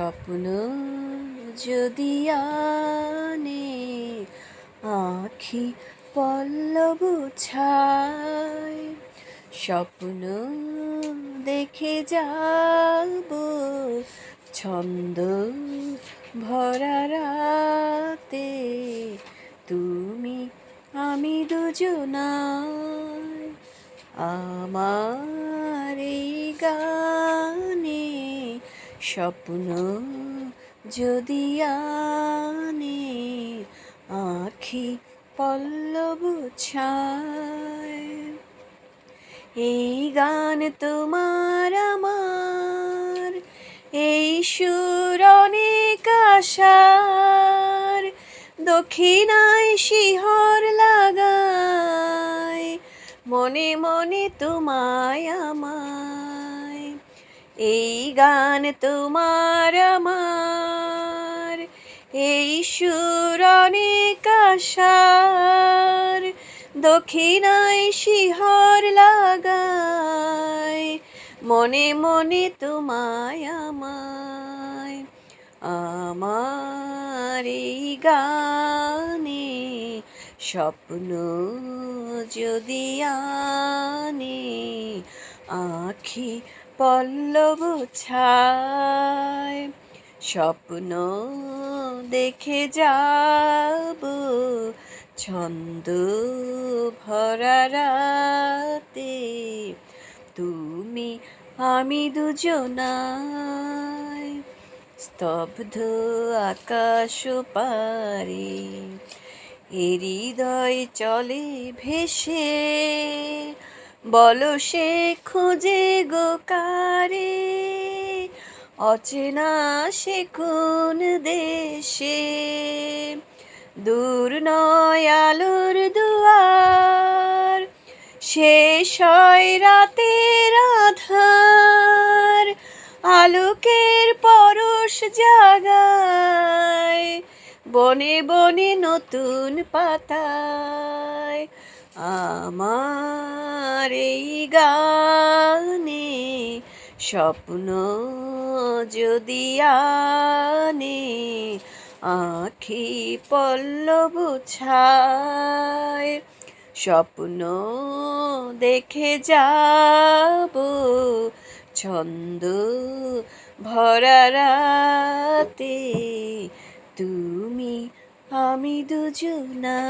স্বপ্ন যদি আনে, আখি পল্লব ছায়। স্বপ্ন দেখে যাব, ছন্দ ভরা রাতে। তুমি, আমি দুজনায় আমার গানে স্বপ্ন যদি আনে, আখি পল্লব ছায়। এই গান তোমার আমার, এই সুর অনেক আশার। দক্ষিণায় শিহর লাগায়, মনে মনে তোমায় এই গান তোমার আমার। এই সুর অনেক দক্ষিণায় শিহর লাগায়। মনে মনে তোমায় আমায়। আমার এই গানে স্বপ্ন যদি আনে, আখি পল্লব ছায়, স্বপ্ন দেখে যাব, ছন্দ ভরা রাতে। তুমি, আমি দুজনায় স্তব্ধ আকাশ পারে হৃদয় চলে ভেসে বলো সে খুঁজে গো কারে? অচেনা সে কোন দেশে? দূর নয় আলোর দুয়ার, শেষ হয় রাতের আধার। আলোকের পরশ জাগায়, বনে বনে নতুন পাতায়। আমার এই গানে স্বপ্ন যদি আনে, আখি পল্লব ছায়, স্বপ্ন দেখে যাব, ছন্দ ভরা রাতে, তুমি আমি দুজনা